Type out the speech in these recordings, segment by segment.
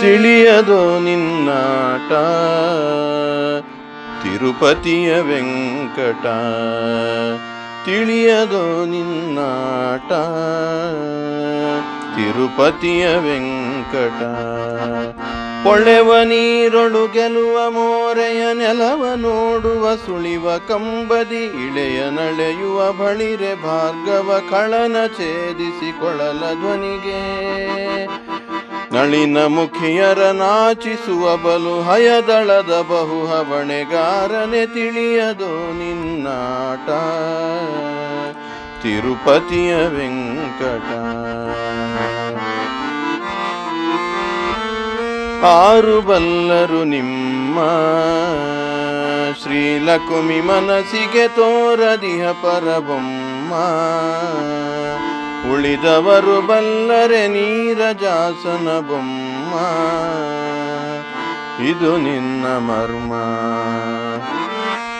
ತಿಳಿಯದು ನಿನ್ನಾಟ. ತಿರುಪತಿಯ ವೆಂಕಟ, ತಿಳಿಯದು ನಿನ್ನಾಟ. ತಿರುಪತಿಯ ವೆಂಕಟ ಕೊಳೆವ ನೀರೊಳು ಗೆಲುವ ಮೋರೆಯ ನೆಲವ ನೋಡುವ ಸುಳಿವ ಕಂಬದಿ ಇಳೆಯ ನಡೆಯುವ ಬಳಿರೆ ಭಾರ್ಗವ ಕಳನ ಛೇದಿಸಿಕೊಳ್ಳಲ ಧ್ವನಿಗೆ. ನಳಿನ ಮುಖಿಯರ ನಾಚಿಸುವ ಬಲು ಹಯದಳದ ಬಹು ಹವಣೆಗಾರನೆ ತಿಳಿಯದು ನಿನ್ನಾಟ. ತಿರುಪತಿಯ ವೆಂಕಟ. ಆರು ಬಲ್ಲರು ನಿಮ್ಮ. ಶ್ರೀಲಕುಮಿ ಮನಸ್ಸಿಗೆ ತೋರದಿಹ ಪರಬೊಮ್ಮ. ಉಳಿದವರು ಬಲ್ಲರೆ ನೀರಜಾಸನ ಬೊಮ್ಮ. ಇದು ನಿನ್ನ ಮರ್ಮ.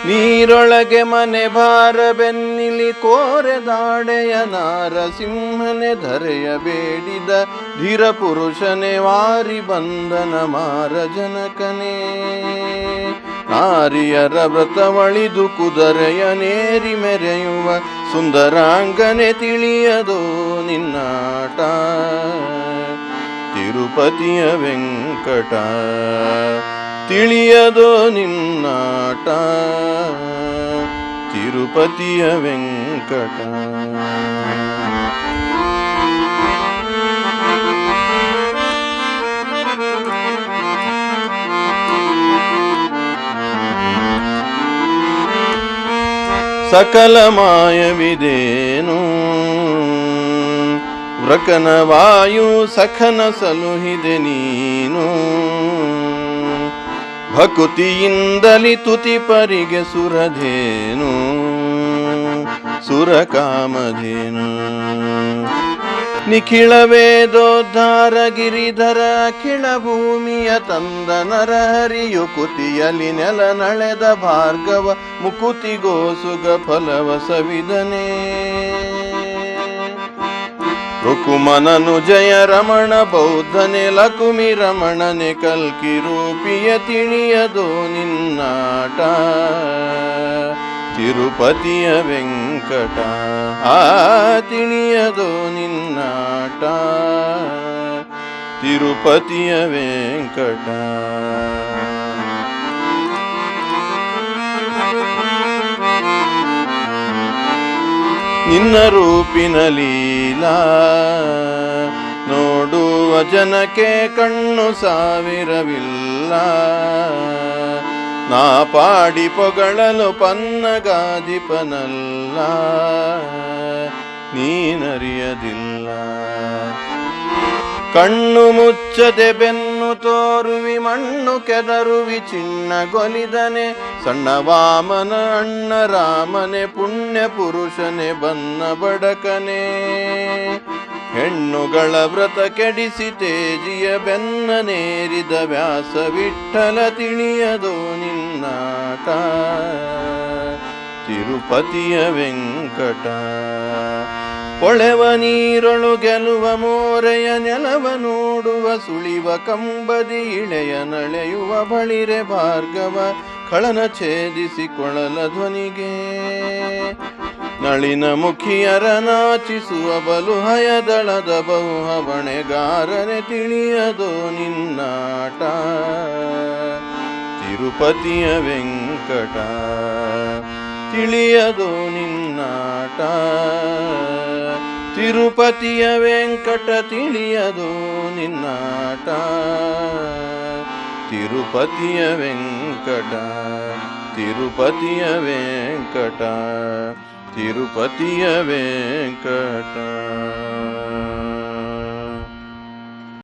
ನೀರೊಳಗೆ ಮನೆ ಭಾರ ಬೆನ್ನಿಲಿ ಕೋರೆದಾಡೆಯ ನಾರಸಿಂಹನೆ ಧರೆಯ ಬೇಡಿದ ಧೀರ ಪುರುಷನೆ ವಾರಿ ಬಂಧನ ಮಾರ ಜನಕನೇ. ನಾರಿಯರ ವ್ರತವಳಿದು ಕುದರೆಯ ನೇರಿ ಮೆರೆಯುವ ಸುಂದರಾಂಗನೆ ತಿಳಿಯದೋ ನಿನ್ನಾಟ. ತಿರುಪತಿಯ ವೆಂಕಟ ತಿಳಿಯದೋ ನಿನ್ನಾಟ. ತಿರುಪತಿಯ ವೆಂಕಟ. ಸಕಲ ಮಾಯವಿದೇನು? ವೃಕನ ವಾಯು ಸಖನ ಸಲುಹಿದೆ ನೀನು. ಭಕುತಿಯಿಂದಲಿ ತುತಿ ಪರಿಗೆ ಸುರಧೇನು ಸುರಕಾಮಧೇನು. ನಿಖಿಳ ವೇದೋದ್ಧಾರ ಗಿರಿಧರ ಅಖಿಳ ಭೂಮಿಯ ತಂದ ನರಹರಿಯು ಕುತಿಯಲಿ ನೆಲ ನಳೆದ ಭಾರ್ಗವ ಮುಕುತಿಗೋಸುಗ ಫಲವ ಸವಿದನೆ. ರುಕುಮನನು ಜಯ ರಮಣ ಬೌದ್ಧನೆ ಲಕುಮಿ ರಮಣನೆ ಕಲ್ಕಿ ರೂಪಿಯ ತಿಳಿಯದೋ ನಿನ್ನಾಟ. ತಿರುಪತಿಯ ವೆಂಕಟ, ಆ ತಿಳಿಯದೋ ತಿರುಪತಿಯ ವೆಂಕಟ. ನಿನ್ನ ರೂಪಿನ ಲೀಲಾ ನೋಡುವ ಜನಕ್ಕೆ ಕಣ್ಣು ಸಾವಿರವಿಲ್ಲ. ನಾ ಪಾಡಿ ಪೊಗಳಲು ಪನ್ನಗಾಧಿಪನಲ್ಲ. ನೀನರಿಯದಿಲ್ಲ. ಕಣ್ಣು ಮುಚ್ಚದೆ ಬೆನ್ನು ತೋರುವಿ, ಮಣ್ಣು ಕೆದರುವಿ, ಚಿನ್ನ ಗೊಲಿದನೆ, ಸಣ್ಣ ವಾಮನ ಅಣ್ಣ ರಾಮನೆ, ಪುಣ್ಯ ಪುರುಷನೆ ಬನ್ನ ಬಡಕನೆ. ಹೆಣ್ಣುಗಳ ವ್ರತ ಕೆಡಿಸಿ ತೇಜಿಯ ಬೆನ್ನ ನೇರಿದ ವ್ಯಾಸ ವಿಠಲ ತಿಳಿಯದು ನಿನ್ನಾಟ ತಿರುಪತಿಯ ವೆಂಕಟ ಕೊಳೆವ ನೀರೊಳು ಗೆಲುವ ಮೋರೆಯ ನೆಲವ ನೋಡುವ ಸುಳಿವ ಕಂಬದಿ ಇಳೆಯ ನಳೆಯುವ ಬಳಿರೆ ಭಾರ್ಗವ ಕಳನ ಛೇದಿಸಿ ಕೊಳಲ ಧ್ವನಿಗೆ. ನಳಿನ ಮುಖಿಯರ ನಾಚಿಸುವ ಬಲು ಹಯದಳದ ಬಹು ಹವಣೆಗಾರನೆ ತಿಳಿಯದೋ ನಿನ್ನಾಟ. ತಿರುಪತಿಯ ವೆಂಕಟ ತಿಳಿಯದೋ ನಿನ್ನಾಟ. ತಿರುಪತಿಯ ವೆಂಕಟ ತಿಳಿಯದು ನಿನ್ನಾಟ. ತಿರುಪತಿಯ ವೆಂಕಟ ತಿರುಪತಿಯ ವೆಂಕಟ ತಿರುಪತಿಯ ವೆಂಕಟ.